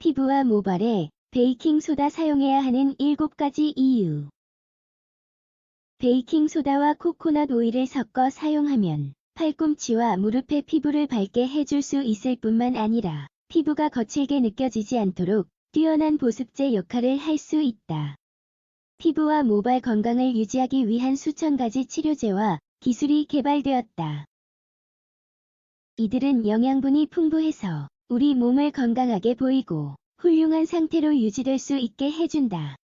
피부와 모발에 베이킹소다 사용해야 하는 7가지 이유. 베이킹소다와 코코넛 오일을 섞어 사용하면 팔꿈치와 무릎의 피부를 밝게 해줄 수 있을 뿐만 아니라 피부가 거칠게 느껴지지 않도록 뛰어난 보습제 역할을 할 수 있다. 피부와 모발 건강을 유지하기 위한 수천 가지 치료제와 기술이 개발되었다. 이들은 영양분이 풍부해서 우리 몸을 건강하게 보이고 훌륭한 상태로 유지될 수 있게 해준다.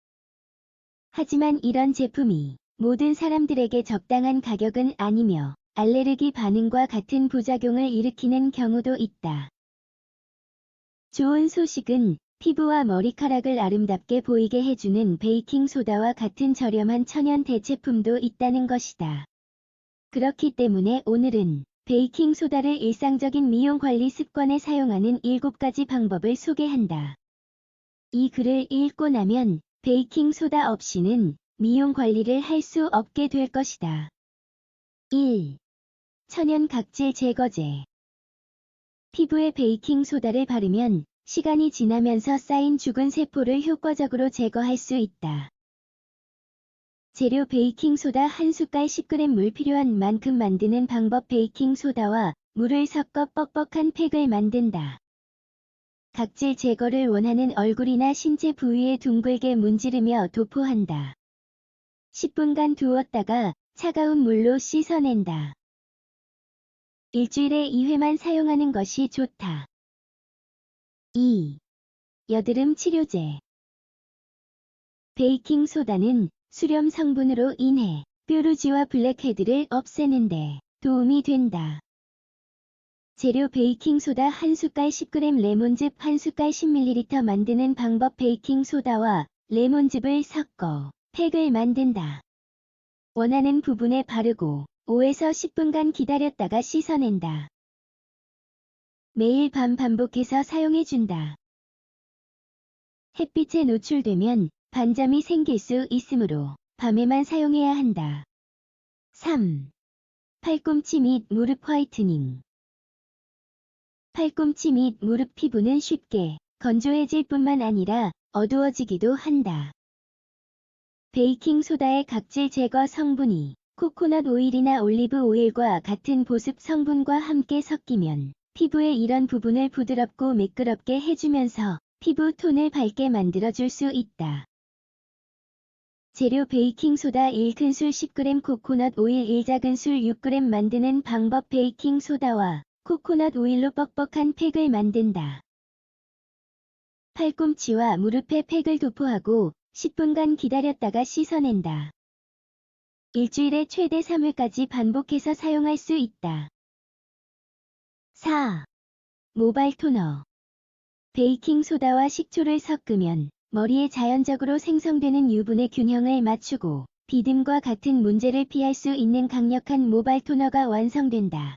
하지만 이런 제품이 모든 사람들에게 적당한 가격은 아니며 알레르기 반응과 같은 부작용을 일으키는 경우도 있다. 좋은 소식은 피부와 머리카락을 아름답게 보이게 해주는 베이킹소다와 같은 저렴한 천연 대체품도 있다는 것이다. 그렇기 때문에 오늘은 베이킹 소다를 일상적인 미용 관리 습관에 사용하는 7가지 방법을 소개한다. 이 글을 읽고 나면 베이킹 소다 없이는 미용 관리를 할 수 없게 될 것이다. 1. 천연 각질 제거제 피부에 베이킹 소다를 바르면 시간이 지나면서 쌓인 죽은 세포를 효과적으로 제거할 수 있다. 재료 베이킹소다 한 숟갈 10g 물 필요한 만큼 만드는 방법 베이킹소다와 물을 섞어 뻑뻑한 팩을 만든다. 각질 제거를 원하는 얼굴이나 신체 부위에 둥글게 문지르며 도포한다. 10분간 두었다가 차가운 물로 씻어낸다. 일주일에 2회만 사용하는 것이 좋다. 2. 여드름 치료제 베이킹 소다는 수렴 성분으로 인해 뾰루지와 블랙헤드를 없애는데 도움이 된다. 재료 베이킹소다 한 숟갈 10g 레몬즙 한 숟갈 10ml 만드는 방법 베이킹소다와 레몬즙을 섞어 팩을 만든다. 원하는 부분에 바르고 5에서 10분간 기다렸다가 씻어낸다. 매일 밤 반복해서 사용해준다. 햇빛에 노출되면 반점이 생길 수 있으므로 밤에만 사용해야 한다. 3. 팔꿈치 및 무릎 화이트닝 팔꿈치 및 무릎 피부는 쉽게 건조해질 뿐만 아니라 어두워지기도 한다. 베이킹소다의 각질 제거 성분이 코코넛 오일이나 올리브 오일과 같은 보습 성분과 함께 섞이면 피부의 이런 부분을 부드럽고 매끄럽게 해주면서 피부 톤을 밝게 만들어줄 수 있다. 재료 베이킹소다 1큰술 10g 코코넛 오일 1작은술 6g 만드는 방법 베이킹소다와 코코넛 오일로 뻑뻑한 팩을 만든다. 팔꿈치와 무릎에 팩을 도포하고 10분간 기다렸다가 씻어낸다. 일주일에 최대 3회까지 반복해서 사용할 수 있다. 4. 모발 토너 베이킹소다와 식초를 섞으면 머리에 자연적으로 생성되는 유분의 균형을 맞추고 비듬과 같은 문제를 피할 수 있는 강력한 모발 토너가 완성된다.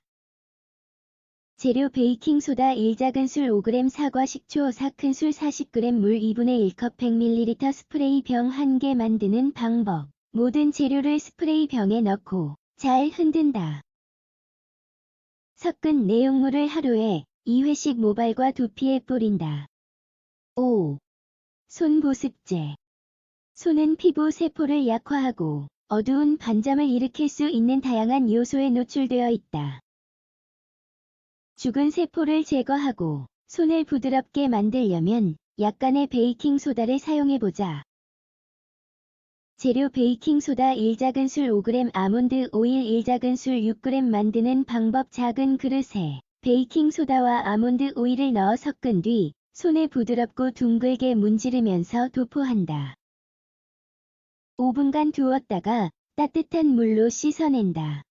재료 베이킹소다 1작은술 5g 사과 식초 4큰술 40g 물 2분의 1컵 100ml 스프레이 병 1개 만드는 방법 모든 재료를 스프레이 병에 넣고 잘 흔든다. 섞은 내용물을 하루에 2회씩 모발과 두피에 뿌린다. 5. 손 보습제 손은 피부 세포를 약화하고 어두운 반점을 일으킬 수 있는 다양한 요소에 노출되어 있다. 죽은 세포를 제거하고 손을 부드럽게 만들려면 약간의 베이킹 소다를 사용해보자. 재료 베이킹 소다 1작은술 5g 아몬드 오일 1작은술 6g 만드는 방법 작은 그릇에 베이킹 소다와 아몬드 오일을 넣어 섞은 뒤 손에 부드럽고 둥글게 문지르면서 도포한다. 5분간 두었다가 따뜻한 물로 씻어낸다.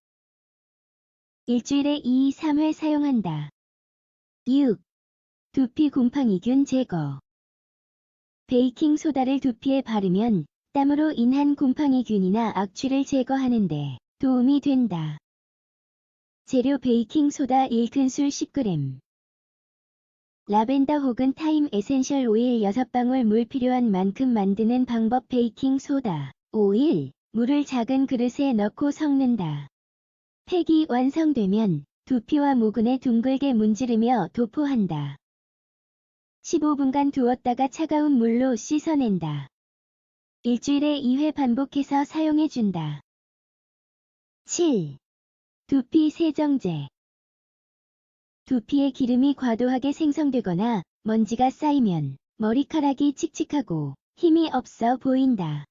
일주일에 2, 3회 사용한다. 6. 두피 곰팡이균 제거 베이킹 소다를 두피에 바르면 땀으로 인한 곰팡이균이나 악취를 제거하는데 도움이 된다. 재료 베이킹 소다 1큰술 10g 라벤더 혹은 타임 에센셜 오일 6방울 물 필요한 만큼 만드는 방법 베이킹 소다 오일 물을 작은 그릇에 넣고 섞는다. 팩이 완성되면 두피와 모근에 둥글게 문지르며 도포한다. 15분간 두었다가 차가운 물로 씻어낸다. 일주일에 2회 반복해서 사용해준다. 7. 두피 세정제 두피에 기름이 과도하게 생성되거나 먼지가 쌓이면 머리카락이 칙칙하고 힘이 없어 보인다.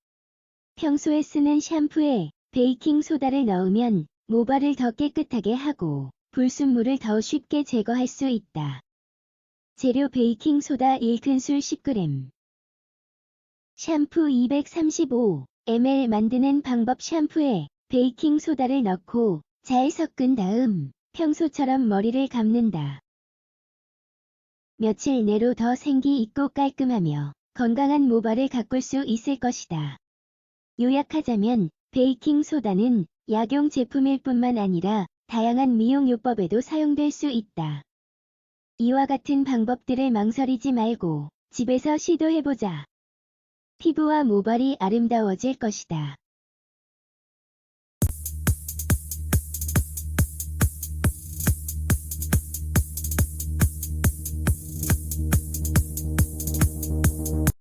평소에 쓰는 샴푸에 베이킹 소다를 넣으면 모발을 더 깨끗하게 하고 불순물을 더 쉽게 제거할 수 있다. 재료 베이킹 소다 1큰술 10g 샴푸 235ml 만드는 방법 샴푸에 베이킹 소다를 넣고 잘 섞은 다음 평소처럼 머리를 감는다. 며칠 내로 더 생기 있고 깔끔하며 건강한 모발을 가꿀 수 있을 것이다. 요약하자면 베이킹 소다는 약용 제품일 뿐만 아니라 다양한 미용요법에도 사용될 수 있다. 이와 같은 방법들을 망설이지 말고 집에서 시도해보자. 피부와 모발이 아름다워질 것이다.